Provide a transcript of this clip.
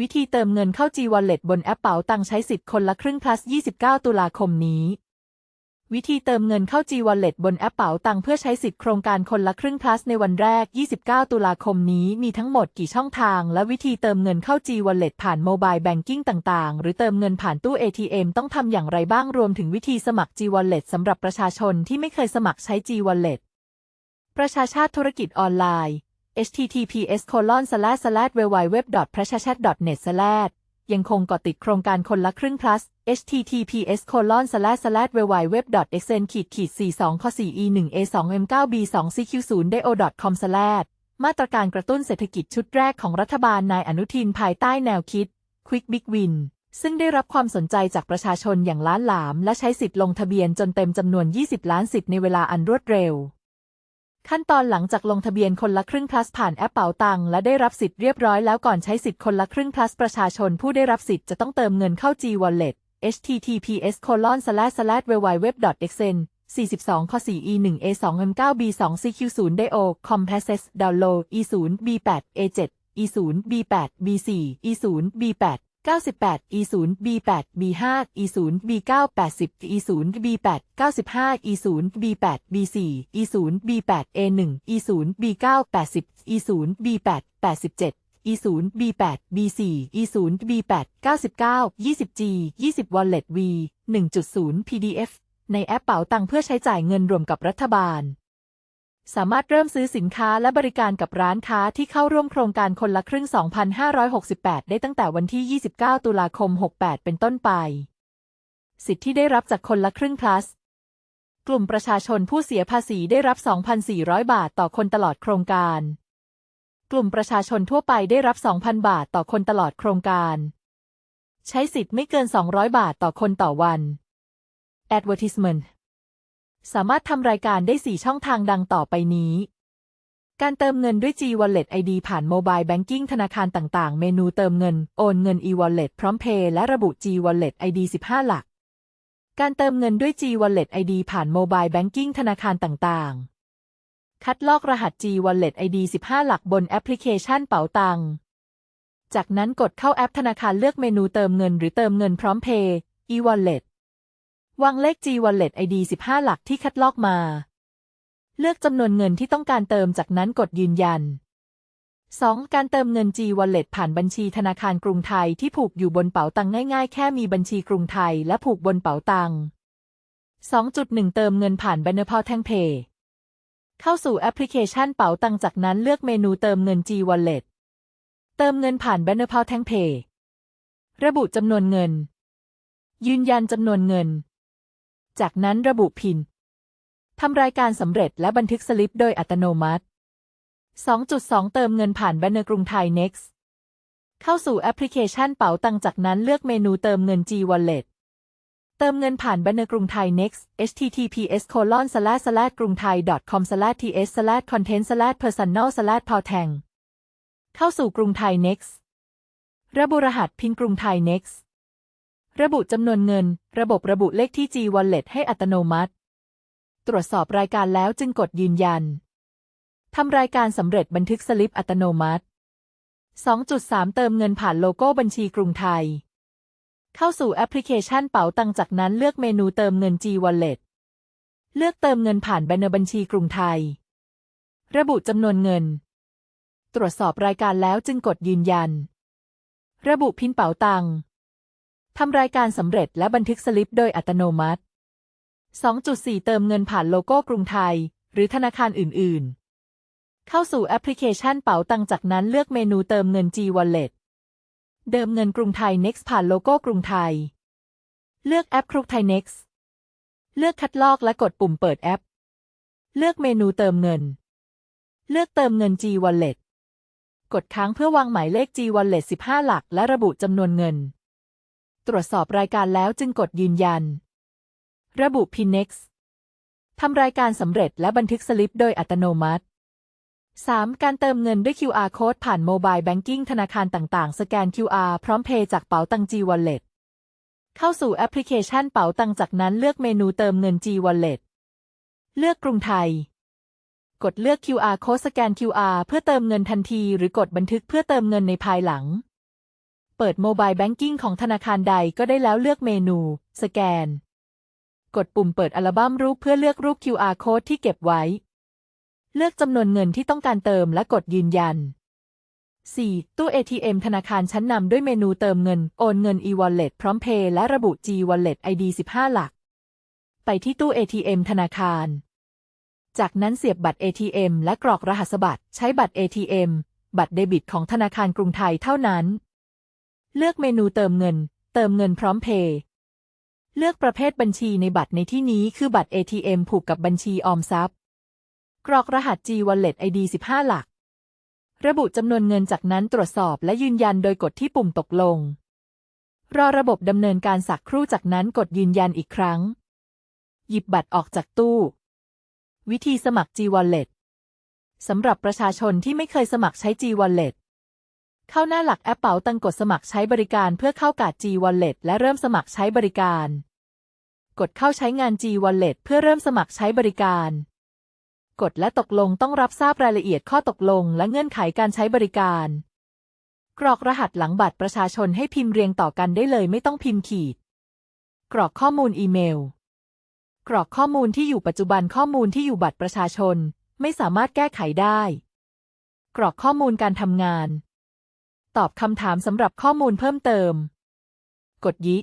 วิธีเติมเงินเข้า G Wallet บนแอปเป๋าตังใช้สิทธิ์คนละครึ่ง plus 29 ตุลาคมนี้ วิธีเติมเงินเข้า G Wallet บนแอปเป๋าตังเพื่อใช้สิทธิ์โครงการคนละครึ่ง plus ในวันแรก 29 ตุลาคมนี้มีทั้งหมดกี่ช่องทาง และวิธีเติมเงินเข้า G Wallet ผ่านโมบายแบงกิ้งต่างๆ หรือเติมเงินผ่านตู้ ATM ต้องทำอย่างไรบ้างรวมถึงวิธีสมัคร G Wallet สำหรับประชาชนที่ไม่เคยสมัครใช้ G Wallet ประชาชาติธุรกิจออนไลน์ https colon slash slash www prashachat net slash ยังคงเกาะติดโครงการคนละครึ่ง plus https colon slash slash www xn ขีดขีด42ข้อ4 e 1 a 2 m 9 b 2 cq 0 dio com slash มาตรการกระตุ้นเศรษฐกิจชุดแรกของรัฐบาลนายอนุทินภายใต้แนวคิด Quick Big Win ซึ่งได้รับความสนใจจากประชาชนอย่างล้านหลาม และใช้สิทธิ์ลงทะเบียนจนเต็มจำนวน 20 ล้านสิทธิ์ในเวลาอันรวดเร็ว ขั้นตอนหลังจากลงทะเบียนคนละครึ่ง plus ผ่านแอปเป๋าตังและได้รับสิทธิ์เรียบร้อยแล้วก่อนใช้สิทธิ์คนละครึ่ง plus ประชาชนผู้ได้รับสิทธิ์จะต้องเติมเงินเข้า G Wallet https colon slash slash www xn 42 ข้อ 4 e 1 a 2 m 9 b 2 cq 0 dio compress download e 0 b 8 a 7 e 0 b 8 b 4 e 0 b 8 98 e 0 b 8 b 5 e 0 b 9 80 e 0 b 8 95 e 0 b 8 b 4 e 0 b 8 a 1 e 0 b 9 80 e 0 b 8 87 e 0 b 8 b 4 e 0 b 8 99 20g 20 wallet v 1.0 pdf ในแอปเป๋าตังเพื่อใช้จ่ายเงินรวมกับรัฐบาล สามารถเริ่มซื้อสินค้าและบริการกับร้านค้าที่เข้าร่วมโครงการคนละครึ่ง 2568 ได้ตั้งแต่วันที่ 29 ตุลาคม 68 เป็นต้นไป สิทธิที่ได้รับจากคนละครึ่ง plus กลุ่มประชาชนผู้เสียภาษีได้รับ 2,400 บาทต่อคนตลอดโครงการ กลุ่มประชาชนทั่วไปได้รับ 2,000 บาทต่อคนตลอดโครงการ ใช้สิทธิ์ไม่เกิน 200 บาทต่อคนต่อวัน Advertisement สามารถทำรายการได้ 4 ช่องทางดังต่อไปนี้ การเติมเงินด้วย G Wallet ID ผ่านโมบายแบงกิ้งธนาคารต่างๆ เมนูเติมเงิน โอนเงิน e Wallet พร้อมเพย์และระบุ G Wallet ID 15 หลัก การเติมเงินด้วย G Wallet ID ผ่านโมบายแบงกิ้งธนาคารต่างๆ คัดลอกรหัส G Wallet ID 15 หลักบนแอปพลิเคชันเป๋าตังค์จากนั้นกดเข้าแอปธนาคารเลือกเมนูเติมเงินหรือเติมเงินพร้อมเพย์ e Wallet วางเลข G Wallet ID 15 หลักที่คัดลอกมา เลือกจำนวนเงินที่ต้องการเติมจากนั้นกดยืนยัน 2. การเติมเงิน G Wallet ผ่านบัญชีธนาคารกรุงไทยที่ผูกอยู่บนเป๋าตังง่ายๆ แค่มีบัญชีกรุงไทยและผูกบนเป๋าตัง 2.1 เติมเงินผ่านบันเ p าแทงเพย์เข้าสู่แอปพลิเคชันเป๋าตังจากนั้นเลือกเมนูเติมเงิน G Wallet เติมเงินผ่านบันเ p าแทงเพย์ระบุจำนวนเงิน ยืนยันจำนวนเงิน จากนั้นระบุพิน ทำรายการสำเร็จและบันทึกสลิปโดยอัตโนมัติ 2.2 เติมเงินผ่านแบนเนอร์กรุงไทย Next เข้าสู่แอปพลิเคชันเป๋าตังจากนั้นเลือกเมนูเติมเงิน G Wallet เติมเงินผ่านแบนเนอร์กรุงไทย Next https colon slash slash กรุงไทย com slash ts slash content slash personal slash พอแทงเข้าสู่กรุงไทย Next ระบุรหัสพินกรุงไทย Next ระบุจำนวนเงิน ระบบระบุเลขที่ G Wallet ให้อัตโนมัติ ตรวจสอบรายการแล้วจึงกดยืนยัน ทำรายการสำเร็จบันทึกสลิปอัตโนมัติ 2.3 เติมเงินผ่านโลโก้บัญชีกรุงไทย เข้าสู่แอปพลิเคชันเป๋าตังจากนั้นเลือกเมนูเติมเงิน G Wallet เลือกเติมเงินผ่านแบนเนอร์บัญชีกรุงไทย ระบุจำนวนเงิน ตรวจสอบรายการแล้วจึงกดยืนยัน ระบุพินเป๋าตัง ทำรายการสำเร็จและบันทึกสลิปโดยอัตโนมัติ 2.4 เติมเงินผ่านโลโก้กรุงไทย หรือธนาคารอื่น ๆ เข้าสู่แอปพลิเคชันเป๋าตังจากนั้นเลือกเมนูเติมเงิน G Wallet เดิมเงินกรุงไทย Next ผ่านโลโก้กรุงไทย เลือกแอปกรุงไทย Next เลือกคัดลอกและกดปุ่มเปิดแอป เลือกเมนูเติมเงิน เลือกเติมเงิน G Wallet กดค้างเพื่อวางหมายเลข G Wallet 15 หลัก และระบุจำนวนเงิน ตรวจสอบรายการแล้วจึงกดยืนยัน ระบุ PINEX ทำรายการสำเร็จและบันทึกสลิปโดยอัตโนมัติ 3. การเติมเงินด้วย QR Code ผ่านโมบายแบงกิ้งธนาคารต่างๆ สแกน QR พร้อมเพย์จากเป๋าตัง G Wallet เข้าสู่แอปพลิเคชันเป๋าตังจากนั้นเลือกเมนูเติมเงิน G Wallet เลือกกรุงไทย กดเลือก QR Code สแกน QR เพื่อเติมเงินทันที หรือกดบันทึกเพื่อเติมเงินในภายหลัง เปิดโมบายแบงกิ้งของธนาคารใดก็ได้แล้วเลือกเมนู สแกน กดปุ่มเปิดอัลบั้มรูปเพื่อเลือกรูป QR code ที่เก็บไว้ เลือกจำนวนเงินที่ต้องการเติมและกดยืนยัน 4. ตู้ ATM ธนาคารชั้นนำด้วยเมนูเติมเงิน โอนเงิน e-wallet พร้อมเพย์และระบุ G-wallet ID 15 หลัก ไปที่ตู้ ATM ธนาคาร จากนั้นเสียบบัตร ATM และกรอกรหัสบัตร ใช้บัตร ATM บัตรเดบิตของธนาคารกรุงไทยเท่านั้น เลือกเมนูเติมเงิน เติมเงินพร้อมเพย์เลือกประเภทบัญชีในบัตรในที่นี้คือบัตร ATM ผูกกับบัญชีออมทรัพย์ กรอกรหัส G-wallet ID 15 หลัก ระบุจำนวนเงินจากนั้นตรวจสอบและยืนยันโดยกดที่ปุ่มตกลง รอระบบดำเนินการสักครู่จากนั้นกดยืนยันอีกครั้ง หยิบบัตรออกจากตู้ วิธีสมัคร G-wallet สำหรับประชาชนที่ไม่เคยสมัครใช้ G-wallet เข้าหน้าหลักแอปเป๋าตังกดสมัครใช้บริการเพื่อเข้ากาด G-wallet และเริ่มสมัครใช้บริการ กดเข้าใช้งาน G-wallet เพื่อเริ่มสมัครใช้บริการ กดและตกลงต้องรับทราบรายละเอียดข้อตกลงและเงื่อนไขการใช้บริการ กรอกรหัสหลังบัตรประชาชนให้พิมพ์เรียงต่อกันได้เลยไม่ต้องพิมพ์ขีด กรอกข้อมูลอีเมล กรอกข้อมูลที่อยู่ปัจจุบันข้อมูลที่อยู่บัตรประชาชน ไม่สามารถแก้ไขได้ กรอกข้อมูลการทำงาน ตอบคำถามสำหรับข้อมูลเพิ่มเติม กดยิ